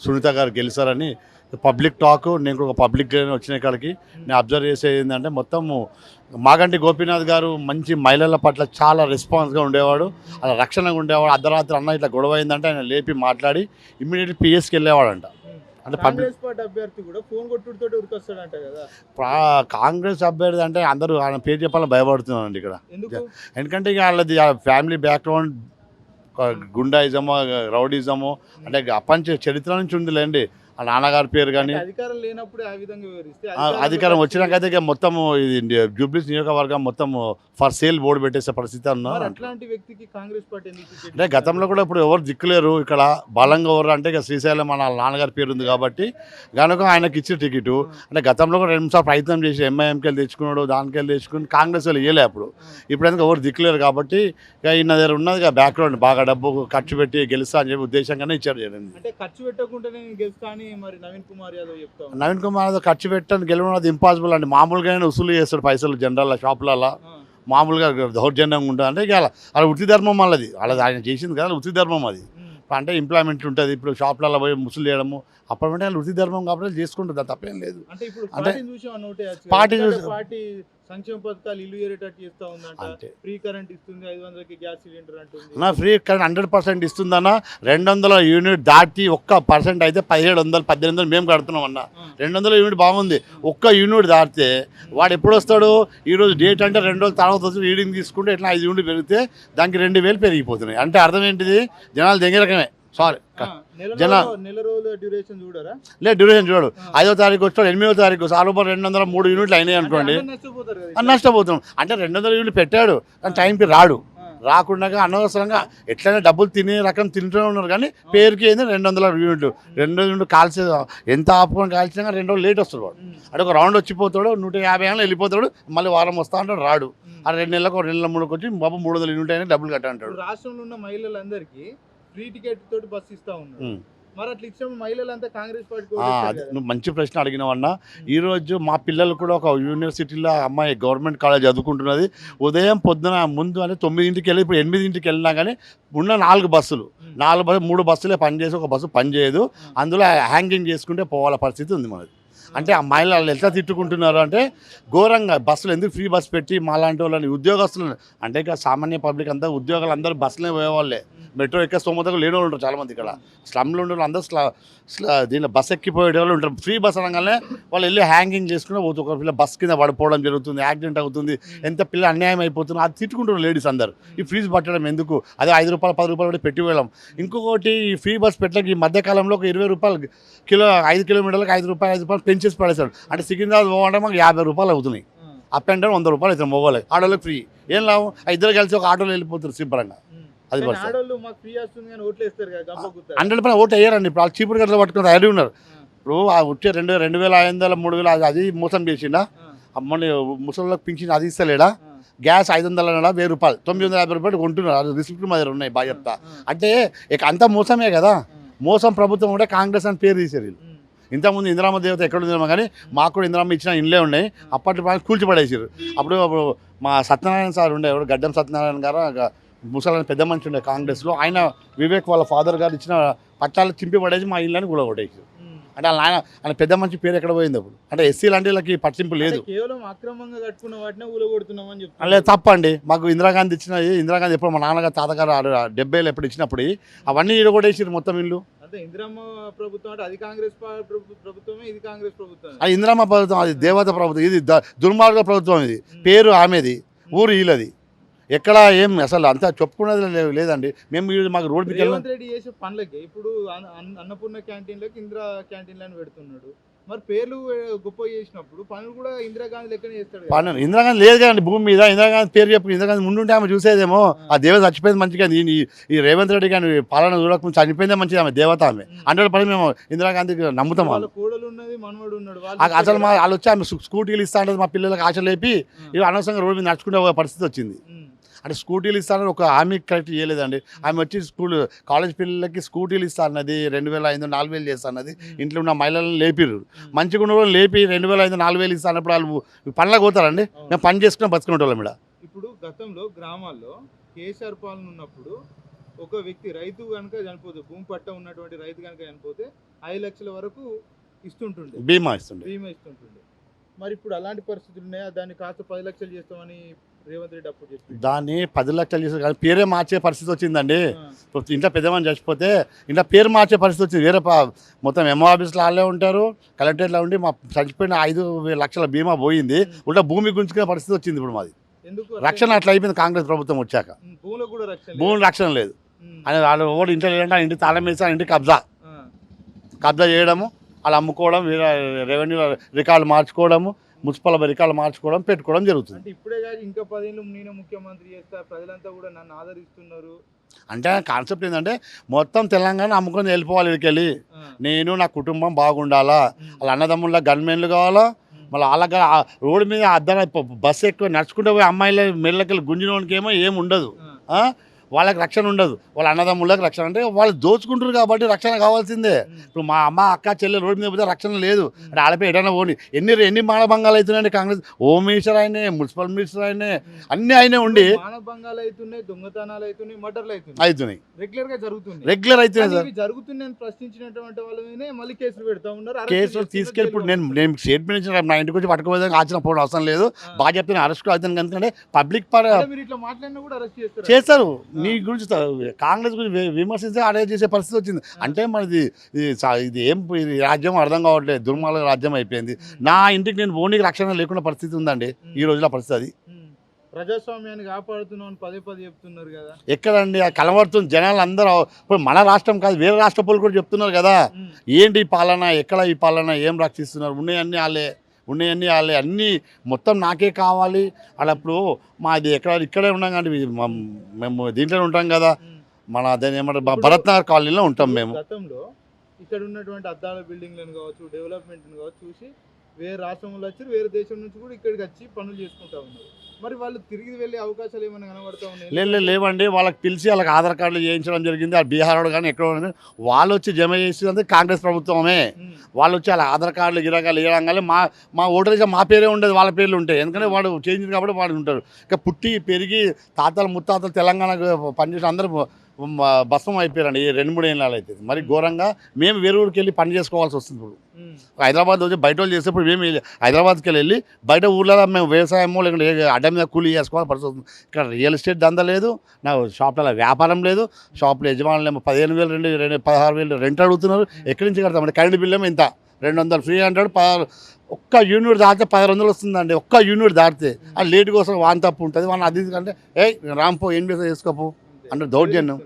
సునీత గారు గెలిచారని public talk నేను ఒక పబ్లిక్ వచ్చిన కాడికి నేను అబ్జర్వ్ చేసేది ఏంటంటే మొత్తం మాగంటి గోపీనాథ్ గారు మంచి మహిళల పట్ల చాలా రెస్పాన్స్గా ఉండేవాడు. అలా రక్షణగా ఉండేవాడు. అర్ధరాత్రి అన్న ఇట్లా గొడవ అయిందంటే ఆయన లేపి మాట్లాడి ఇమ్మీడియట్ పిఎస్కి వెళ్ళేవాడంట. అంటే పబ్లిక్ కాంగ్రెస్ అభ్యర్థి కూడా ఫోన్ కొట్టుడితోటి ఉరికొస్తాడంట కదా. ప్రా- కాంగ్రెస్ అభ్యర్థి అంటే అందరూ ఆయన పేరు చెప్పాలని భయపడుతున్నారండి ఇక్కడ. ఎందుకు? ఎందుకంటే ఇక వాళ్ళది ఫ్యామిలీ బ్యాక్గ్రౌండ్ గుండాయిజము రౌడీజము అంటే అపంచ చరిత్ర నుంచి ఉందిలేండి. ఆ నాన్నగారి పేరు కానీ అధికారం లేనప్పుడే ఆ విధంగా వివరిస్తే ఆ, అధికారం వచ్చినాకైతే ఇక మొత్తం ఇది జూబ్లీస్ నియోజకవర్గం మొత్తం ఫర్ సేల్ బోర్డు పెట్టేసే పరిస్థితి మరి ఉన్నారు అట్లాంటి వ్యక్తికి కాంగ్రెస్ పార్టీ ఎందుకు టికెట్ అంటే గతంలో కూడా ఇప్పుడు ఎవరు దిక్కులేరు. ఇక్కడ బలంగా ఎవరు అంటే ఇక శ్రీశైలం మన నాన్నగారి పేరు ఉంది కాబట్టి కనుక ఆయనకి ఇచ్చిన టికెట్. అంటే గతంలో కూడా రెండు సార్లు ప్రయత్నం చేసి ఎంఐఎంకి తెచ్చుకున్నాడు దానికి వెళ్ళి తెచ్చుకుని కాంగ్రెస్ వాళ్ళు ఇవ్వలే అప్పుడు. ఇప్పుడు ఎందుకు ఎవరు దిక్కులేరు కాబట్టి ఇక ఈయన దగ్గర ఉన్నది ఇక బ్యాక్గ్రౌండ్ బాగా డబ్బు ఖర్చు పెట్టి గెలుస్తా అని చెప్పి ఉద్దేశంగానే ఇచ్చారు అంటే ఖర్చు పెట్టకుండా నేను గెలుస్తా అని మరి నవీన్ కుమార్ యాదవ్ చెప్తా ఉన్నాడు. నవీన్ కుమార్ యాదవ్ ఖర్చు పెట్టని గెలవడం అది ఇంపాసిబుల్ అండి. మామూలుగానే వసూలు చేస్తాడు పైసలు జనరల్ షాపులలో మామూలుగా దౌర్జన్యంగా ఉంటుంది. అంటే ఇక అలా వృత్తి ధర్మం వాళ్ళది వాళ్ళది ఆయన చేసింది కదా వృత్తి ధర్మం అది. అంటే ఇంప్లాయ్మెంట్ ఉంటుంది. ఇప్పుడు షాపులలో పోయి ముసులు చేయడము అప్పటి వాళ్ళు వృత్తి ధర్మం కాబట్టి చేసుకుంటుంది. తప్పేం లేదు. అంటే అంటే పార్టీ సంక్షేమ పథకాలు ఇల్లు ఏరేటట్టు చేస్తా ఉందంట. ఫ్రీ కరెంట్ ఇస్తుంది ఐదు వందలకి గ్యాస్ సిలిండర్ అంటుంది. నా ఫ్రీ కరెంట్ హండ్రెడ్ పర్సెంట్ ఇస్తుందన్న రెండు వందల యూనిట్ దాటి ఒక్క పర్సెంట్ అయితే పదిహేడు వందలు పద్దెనిమిది వందలు మేము కడుతున్నాం అన్న. రెండు వందల యూనిట్ బాగుంది. ఒక్క యూనిట్ దాటితే వాడు ఎప్పుడు వస్తాడు? ఈరోజు డేట్ అంటే రెండు రోజుల తర్వాత వచ్చి రీడింగ్ తీసుకుంటే ఇట్లా ఐదు యూనిట్ పెరిగితే దానికి రెండు వేలు పెరిగిపోతున్నాయి. అంటే అర్థం ఏంటిది? జనాలు దెంగే రకమే. సారీ జన- నెల రోజుల డ్యూరేషన్ చూడరా? లేదు డ్యూరేషన్ చూడు ఆ. ఐదో తారీఖు వచ్చాడు ఎనిమిదో తారీఖు సాలుబర్ రెండు వందల మూడు యూనిట్లు అయినాయి అనుకోండి. నష్టపోతున్నాం అంటే రెండు వందల యూనిట్లు పెట్టాడు కానీ టైంకి రాడు. రాకుండా అనవసరంగా ఎట్లయినా డబ్బులు తినే రకం తింటూనే ఉన్నారు కానీ పేరుకి ఏంది? రెండు వందల యూనిట్లు. రెండు యూనిట్లు కాల్చే ఎంత ఆపుకొని కాల్చినా రెండు రోజులు లేట్ వస్తాడు వాడు. అంటే ఒక రౌండ్ వచ్చిపోతాడు నూట యాభై ఏళ్ళు వెళ్ళిపోతాడు మళ్ళీ వారం వస్తా అంటాడు రాడు. ఆ రెండు నెలలకు రెండు నెలల మూడుకి వచ్చి బాబు మూడు వందల యూనిట్ అయినా డబ్బులు కట్ట అంటాడు. ఇప్పుడు రాష్ట్రంలో ఉన్న మహిళలందరికీ ఫ్రీ టికెట్ తోటి బస్ ఇస్తా ఉన్నారు. మరి అట్లా మహిళలంతా కాంగ్రెస్. నువ్వు మంచి ప్రశ్న అడిగినావన్నా. ఈరోజు మా పిల్లలు కూడా ఒక యూనివర్సిటీలో అమ్మాయి గవర్నమెంట్ కాలేజ్ చదువుకుంటున్నది. ఉదయం పొద్దున ముందు అంటే తొమ్మిదింటికి వెళ్ళి ఇప్పుడు ఎనిమిదింటికి వెళ్ళినా కానీ ఉన్న నాలుగు బస్సులు. నాలుగు బస్సు మూడు బస్సులే పనిచేసి ఒక బస్సు పనిచేయదు. అందులో హ్యాంగింగ్ చేసుకుంటే పోవాల పరిస్థితి ఉంది మనది. అంటే ఆ మహిళలు ఎంత తిట్టుకుంటున్నారు అంటే ఘోరంగా బస్సులు ఎందుకు ఫ్రీ బస్ పెట్టి మాలాంటి వాళ్ళని ఉద్యోగస్తులను అంటే ఇక సామాన్య పబ్లిక్ అంతా ఉద్యోగాలు అందరూ బస్సులే పోయేవాళ్ళే. మెట్రో ఎక్కే స్తోమతగా లేని వాళ్ళు ఉంటారు చాలామంది ఇక్కడ. స్లమ్లో ఉండే వాళ్ళు అందరూ స్లా స్లా దీనిలో బస్ ఎక్కిపోయే వాళ్ళు ఉంటారు. ఫ్రీ బస్ అనగానే వాళ్ళు వెళ్ళి హ్యాంగింగ్ చేసుకుని పోతూ ఒక పిల్ల బస్ కింద పడిపోవడం జరుగుతుంది యాక్సిడెంట్ అవుతుంది. ఎంత పిల్ల అన్యాయం అయిపోతుంది అది తిట్టుకుంటున్నారు లేడీస్ అందరు. ఈ ఫీజు పట్టడం ఎందుకు? అదే ఐదు రూపాయలు పది రూపాయలు కూడా పెట్టి వెళ్ళాం ఇంకొకటి ఈ ఫ్రీ బస్ పెట్టడానికి ఈ మధ్యకాలంలో ఒక ఇరవై రూపాయలు కిలో ఐదు కిలోమీటర్లకు ఐదు రూపాయలు ఐదు రూపాయలు పెంచేసి పడేశాడు. అంటే సికింద్రాబాద్ పోవాలంటే మాకు యాభై రూపాయలు అవుతున్నాయి. అప్ అండ్ డౌన్ వంద రూపాయలు అవుతుంది మొగోళ్ళకి. ఆడోళ్ళకి ఫ్రీ. ఏం లాభం? ఆ ఇద్దరు కలిసి ఒక ఆటోలో వెళ్ళిపోతారు శుభ్రంగా. ఉమ్. అది ఓట్లు. హండ్రెడ్ పర్సెంట్ ఓటు వేయరండి. ఇప్పుడు వాళ్ళు చీపురు గట్ల పట్టుకుని తయారీ ఉన్నారు. ఇప్పుడు ఆ వచ్చే రెండు రెండు వేల ఐదు వందల మూడు వేల అది- మోసం చేసిండా? ఆ, అమ్మని ముసలిలోకి పింఛన్ అది ఇస్తలేడా? గ్యాస్ ఐదు వందల నెల వెయ్యి రూపాయలు. తొమ్మిది వందల యాభై రూపాయలు కొంటున్నారు. అది రిసిప్ట్ మా దగ్గర ఉన్నాయి బాగా చెప్తా. అంటే ఇక అంతా మోసమే కదా. మోసం ప్రభుత్వం కూడా కాంగ్రెస్ అని పేరు తీశారు వీళ్ళు. ఇంతకుముందు ఇందిరామ దేవత ఎక్కడ ఉందేమో కానీ మాకు కూడా ఇందిరామ ఇచ్చిన ఇండ్లే ఉన్నాయి. అప్పటి వాళ్ళు కూల్చిపడేసారు అప్పుడు మా సత్యనారాయణ సార్ ఉండే ఎవరు? గడ్డం సత్యనారాయణ గారు? ముసలాయన పెద్ద మనిషి ఉండే కాంగ్రెస్లో. ఆయన వివేక్ వాళ్ళ ఫాదర్ గారు ఇచ్చిన పట్టాలు చింపి పడేసి మా ఇళ్ళని కూడా కొట్టేసారు. అంటే వాళ్ళ ఆయన ఆయన పెద్ద మనిషి పేరు ఎక్కడ పోయింది అప్పుడు? అంటే ఎస్సీ లాంటి వాళ్ళకి పట్టింపు లేదు. అంటే కేవలం అక్రమంగా కట్టుకున్న వాటినే తప్పండి. మాకు ఇందిరాగాంధీ ఇచ్చిన ఇందిరాగాంధీ ఎప్పుడు మా నాన్నగారు తాతగారు డెబ్బైలు ఎప్పుడు ఇచ్చినప్పుడు అవన్నీ ఈడగొట్టేసారు మొత్తం ఇల్లు. అంటే ఇందిరమ్మ ప్రభుత్వం అంటే అది కాంగ్రెస్ ప్రభుత్వమే ఇది కాంగ్రెస్ ప్రభుత్వం అది ప్రభుత్వం అది దేవత ప్రభుత్వం ఇది దుర్మార్గ ప్రభుత్వం ఇది. పేరు ఆమెది ఊరు వీళ్ళది ఎక్కడ ఏం అసలు అంతా చెప్పుకునేది లే- లేదండి. మేము మాకు రేవంత్ రెడ్డి చేసే పనులకి ఇప్పుడు అన్న- అన్న- అన్నపూర్ణ క్యాంటీన్లోకి ఇందిరా క్యాంటీన్లు అని పెడుతున్నాడు. మరి పేర్లు గొప్ప చేసినప్పుడు పనులు కూడా ఇందిరాగాంధీ లెక్కనే చేస్తాడు. పన్ను ఇందిరాగాంధీ లేదు కదండి భూమి మీద. ఇందిరాగాంధీ పేరు చెప్పు ఇందిరాగాంధీ ముందుంటే ఆమె చూసేదేమో. ఆ. దేవత చచ్చిపోయింది మంచిగా ఈ ఈ- రేవంత్ రెడ్డి కానీ పాలన చూడకుండా చనిపోయిందే మంచిది ఆమె దేవత ఆమె. హండ్రెడ్ పర్సెంట్ మేము ఇందిరాగాంధీకి నమ్ముతాం కోడలు ఉన్నది మనవడు ఉన్నాడు. అసలు మా వాళ్ళు వచ్చి ఆమె స్కూ- స్కూటీలు ఇస్తా అంటే మా పిల్లలకు ఆశ లేపి ఇవి అనవసరంగా రోడ్డు మీద నడుచుకుంటే పోయే పరిస్థితి వచ్చింది. అంటే స్కూటీలు ఇస్తానని ఒక హామీ కరెక్ట్ చేయలేదండి. ఆమె వచ్చి స్కూల్ కాలేజ్ పిల్లలకి స్కూటీలు ఇస్తా అన్నది రెండు వేల ఐదు నాలుగు వేలు చేస్తా అన్నది ఇంట్లో ఉన్న మహిళలను లేపిర్రు. మంచిగా ఉన్న వాళ్ళు లేపి రెండు వేల ఐదు నాలుగు వేలు ఇస్తా అన్నప్పుడు వాళ్ళు పనులకు పోతారండి. మేము పని చేసుకుని బతుకునే వాళ్ళం ఇక్కడ ఇప్పుడు గతంలో గ్రామాల్లో కేసీఆర్ పాలన ఉన్నప్పుడు ఒక వ్యక్తి రైతు కనుక చనిపోతే భూమి పట్ట ఉన్నటువంటి రైతు కనుక చనిపోతే ఐదు లక్షల వరకు ఇస్తుంటుండే. బీమా ఇస్తుండే. బీమా ఇస్తుంటుండే. మరి ఇప్పుడు అలాంటి పరిస్థితులు ఉన్నాయా? దాన్ని కాస్త పది లక్షలు చేస్తామని రేవంత్ రెడ్డి అప్పుడు చెప్పి దాన్ని పది లక్షలు చేసి కానీ పేరే మార్చే పరిస్థితి వచ్చిందండి. ఇంట్లో పెద్దమని చచ్చిపోతే ఇంట్లో పేరు మార్చే పరిస్థితి వచ్చింది. వేరే మొత్తం ఎంఓ ఆఫీస్లో వాళ్ళే ఉంటారు కలెక్టరేట్లో ఉండి మా చచ్చిపోయిన ఐదు లక్షల బీమా పోయింది. ఉల్టా భూమి గుంజుకునే పరిస్థితి వచ్చింది ఇప్పుడు మాది. ఎందుకు రక్షణ అట్లా అయిపోయింది కాంగ్రెస్ ప్రభుత్వం వచ్చాక. భూమి రక్షణ లేదు. అని వాళ్ళు ఓడి ఇంట్లో లేదంటే ఇంటి తాళం వేసి ఇంటి కబ్జా. కబ్జా చేయడము వాళ్ళు అమ్ముకోవడం రెవెన్యూ రికార్డు మార్చుకోవడము మున్సిపల్ రికార్డు మార్చుకోవడం పెట్టుకోవడం జరుగుతుంది. అంటే ఇప్పుడే కాక ఇంకా పదేళ్ళు నేను ముఖ్యమంత్రి చేస్తా ప్రజలంతా కూడా నన్ను ఆదరిస్తున్నారు. అంటే కాన్సెప్ట్ ఏంటంటే మొత్తం తెలంగాణ అమ్ముకొని వెళ్ళిపోవాలి ఆ, నేను నా కుటుంబం బాగుండాలా? వాళ్ళ అన్నదమ్ముల గన్మెన్లు కావాలా? మళ్ళీ ఆ రోడ్డు మీద అద్దం బస్సు ఎక్కువ నడుచుకుంటూ పోయి అమ్మాయిల మెల్లకెళ్ళి గుంజినోనికి ఏమో ఏం ఉండదు? వాళ్ళకి రక్షణ ఉండదు. వాళ్ళ అన్నదమ్ముళ్ళకి రక్షణ అంటే వాళ్ళు దోచుకుంటారు కాబట్టి రక్షణ కావాల్సిందే. ఇప్పుడు మా అమ్మ అక్క చెల్లె రోడ్డు మీద పోతే రక్షణ లేదు. అంటే ఆడపై ఎటైనా పోని ఎన్ని ఎన్ని మానభంగాలు అవుతున్నాయండి కాంగ్రెస్ హోమ్ మినిస్టర్ ఆయనే మున్సిపల్ మినిస్టర్ ఆయనే. అన్నీ ఆయనే ఉండి మానభంగాలు అవుతున్నాయి దొంగతనాలు అవుతున్నాయి మర్డర్లు అవుతున్నాయి అవుతున్నాయి రెగ్యులర్గా జరుగుతున్నాయి. రెగ్యులర్ అవుతున్నాయి సార్. ప్రశ్నించినటువంటి వాళ్ళ మళ్ళీ కేసులు పెడతా ఉన్నారు. కేసులు తీసుకెళ్ళి ఇప్పుడు నేను నేను స్టేట్మెంట్ ఇచ్చిన నా ఇంటికి వచ్చి పట్టుకోవడానికి ఆచిన పోవడం అవసరం లేదు. బాగా చెప్తే అరెస్ట్ అవుతాను ఎందుకంటే పబ్లిక్ చేస్తారు. నీ గురించి కాంగ్రెస్ గురించి విమర్శించి అరెస్ట్ చేసే పరిస్థితి వచ్చింది. అంటే మనది ఇది ఏం ఇది రాజ్యం అర్థం కావట్లేదు. దుర్మార్గ రాజ్యం అయిపోయింది. నా ఇంటికి నేను ఓనికి రక్షణ లేకుండా పరిస్థితి ఉందండి ఈ రోజుల పరిస్థితి అది. ప్రజాస్వామ్యాన్ని కాపాడుతున్నాం పదే పదే చెప్తున్నారు కదా. ఎక్కడండి? కలవడుతుంది జనాలు అందరూ ఇప్పుడు మన రాష్ట్రం కాదు వేరే రాష్ట్ర కూడా చెప్తున్నారు కదా. ఏంటి ఈ పాలన? ఎక్కడ ఈ పాలన? ఏం రక్షిస్తున్నారు? ఉన్నాయన్నీ వాళ్ళే. ఉన్నాయన్నీ వాళ్ళే అన్నీ మొత్తం నాకే కావాలి. అప్పుడు మాది ఎక్కడ ఇక్కడే ఉన్నాం కానీ మా- మేము దీంట్లో ఉంటాం కదా. మన దాన్ని ఏమంటారు? భ- భరత్ నగర్ కాలనీలో ఉంటాం మేము. గతంలో ఇక్కడ ఉన్నటువంటి అద్దాల బిల్డింగ్లను కావచ్చు డెవలప్మెంట్ కావచ్చు చూసి వేరే రాష్ట్రంలో వచ్చి వేరే దేశం నుంచి కూడా ఇక్కడికి వచ్చి పనులు చేసుకుంటా ఉన్నారు. మరి వాళ్ళు తిరిగి వెళ్ళే అవకాశాలు ఏమైనా కనబడతా ఉన్నాయి? లేదు లేవండి. వాళ్ళకి పిలిచి వాళ్ళకి ఆధార్ కార్డులు చేయించడం జరిగింది. ఆ బీహార్ కానీ ఎక్కడ కానీ వాళ్ళు వచ్చి జమ చేసేది కాంగ్రెస్ ప్రభుత్వమే. వాళ్ళు వచ్చి వాళ్ళ ఆధార్ కార్డులు గిరగాలు ఇవ్వగానే మా మా ఓటర్ మా పేరే ఉండదు వాళ్ళ పేర్లు ఉంటాయి. ఎందుకంటే వాడు చేంజ్ కాబట్టి వాడు ఉంటారు ఇక పుట్టి పెరిగి తాతలు ముత్తాతలు తెలంగాణకు పనిచేసిన అందరూ భస్మం అయిపోయారండి. ఈ రెండు మూడు ఏళ్ళు అయితే మరి ఘోరంగా మేము వేరే ఊరికి వెళ్ళి పని చేసుకోవాల్సి వస్తుంది ఇప్పుడు. హైదరాబాద్ వచ్చి బయట వాళ్ళు చేసేప్పుడు మేము వెళ్ళి- హైదరాబాద్కి వెళ్ళి బయట ఊర్లలో మేము వ్యవసాయమో లేకుంటే అడ్డ మీద కూలీ చేసుకోవాలి పరిస్థితి వస్తుంది. ఇక్కడ రియల్ ఎస్టేట్ దందా లేదు. నా షాప్లలో వ్యాపారం లేదు. షాప్లో యజమానులు ఏమో పదిహేను వేలు రెండు రెండు పదహారు వేలు రెంట్ అడుగుతున్నారు. ఎక్కడి నుంచి కడతామండి? కరెంట్ బిల్ ఏమో ఇంత. రెండు వందలు ఫ్రీ అంటాడు. పదహారు ఒక్క యూనిట్ దాటితే పదహారు వందలు వస్తుందండి. ఒక్క యూనిట్ దాటితే. ఆ లేట్ కోసం వాన్ తప్పు ఉంటుంది. వాళ్ళని అది అంటే ఏ రాంపో ఏం చేస్తా చేసుకోపో. అంటే దౌర్జన్యం?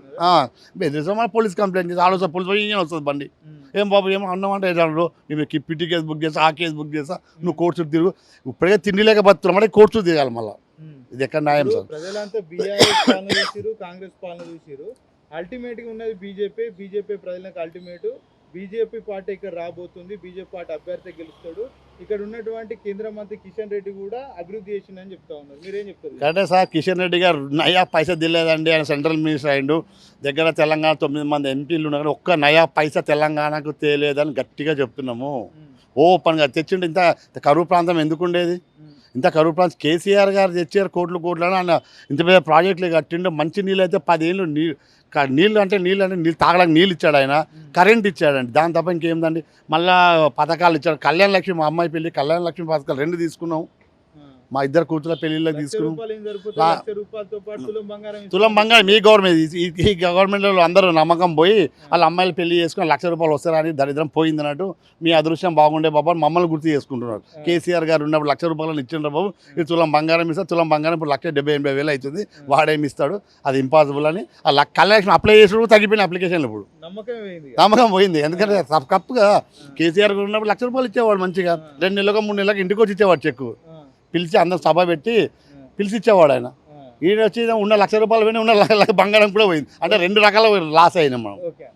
బెదిరిస్తాం మన పోలీస్ కంప్లైంట్ చేసి ఆలోచన పోలీస్ ఇంజన్ వస్తుంది బండి. ఏం బాబు ఏమో అన్నామంటే ఏదో నేను పిట్టి కేసు బుక్ చేస్తా ఆ కేసు బుక్ చేస్తా నువ్వు కోర్టు చుట్టూ తిరుగు. ఇప్పుడే తిండి లేక బతున్నాం అంటే కోర్టు చుట్టూ తిరగాలి మళ్ళీ. ఇది ఎక్కడ న్యాయం సార్? కాంగ్రెస్ పాలన చూసిరు అల్టిమేట్గా ఉన్నది బీజేపీ బీజేపీ ప్రజలకు అల్టిమేట్ బీజేపీ పార్టీ ఇక్కడ రాబోతుంది బీజేపీ పార్టీ అభ్యర్థి గెలుస్తాడు. ఇక్కడ ఉన్నటువంటి కేంద్ర మంత్రి కిషన్ రెడ్డి కూడా అభివృద్ధి చేసిందని చెప్తా ఉన్నారు. మీరేం చెప్తారు? కరెక్టే సార్ కిషన్ రెడ్డి గారు నయా పైసా తెలియదండి ఆయన సెంట్రల్ మినిస్టర్ అయిండు. దగ్గర తెలంగాణ తొమ్మిది మంది ఎంపీలు ఉన్నారు. ఒక్క నయా పైసా తెలంగాణకు తేలేదని గట్టిగా చెప్తున్నాము. ఓపెన్గా తెచ్చిండు. ఇంత కరువు ప్రాంతం ఎందుకు ఉండేది? ఇంత కరువు ప్రాంతం కేసీఆర్ గారు తెచ్చారు కోట్లు కోట్లు అని ఆయన ఇంత పెద్ద ప్రాజెక్టులు కట్టిండు. మంచి నీళ్ళు అయితే పదేళ్ళు నీ నీళ్ళు అంటే నీళ్ళు అంటే నీళ్ళు తాగడానికి నీళ్ళు ఇచ్చాడు ఆయన కరెంట్ ఇచ్చాడండి. దాని తప్ప ఇంకేందండి మళ్ళీ పథకాలు ఇచ్చాడు. కళ్యాణ లక్ష్మి మా అమ్మాయి పెళ్ళి కళ్యాణ లక్ష్మి పథకాలు రెండు తీసుకున్నాం. మా ఇద్దరు కూతుల పెళ్ళిళ్ళకి పాటు తులం బంగారం ఇస్తారు. మీ గవర్నమెంట్ ఈ- గవర్నమెంట్లో అందరూ నమ్మకం పోయి వాళ్ళ అమ్మాయిలు పెళ్ళి చేసుకుని లక్ష రూపాయలు వస్తారని దరిద్రం పోయింది అన్నట్టు మీ అదృష్టం బాగుండే బాబు మమ్మల్ని గుర్తు చేసుకుంటున్నారు. కేసీఆర్ గారు ఉన్నప్పుడు లక్ష రూపాయలు ఇచ్చిండ్రు బాబు. ఇది తులం బంగారం ఇస్తే తులం బంగారం ఇప్పుడు లక్ష డెబ్బై ఎనభై వేలు అవుతుంది. వాడేమి ఇస్తాడు? అది ఇంపాసిబుల్ అని ఆ లక్ కలెక్షన్ అప్లై చేసుడు తగ్గిపోయిన అప్లికేషన్లు ఇప్పుడు. నమ్మకం పోయింది. ఎందుకంటే కప్పుగా కేసీఆర్ గారు ఉన్నప్పుడు లక్ష రూపాయలు ఇచ్చేవాడు మంచిగా. రెండు నెలలకు మూడు నెలలకు ఇంటికి వచ్చి ఇచ్చేవాడు చెక్కు. పిలిచి అందరం సభ పెట్టి పిలిచి ఇచ్చేవాడు ఆయన. ఈయన వచ్చి ఉన్న లక్ష రూపాయలు పోయినా ఉన్న బంగారం కూడా పోయింది. అంటే రెండు రకాల లాస్ అయినాం మనం.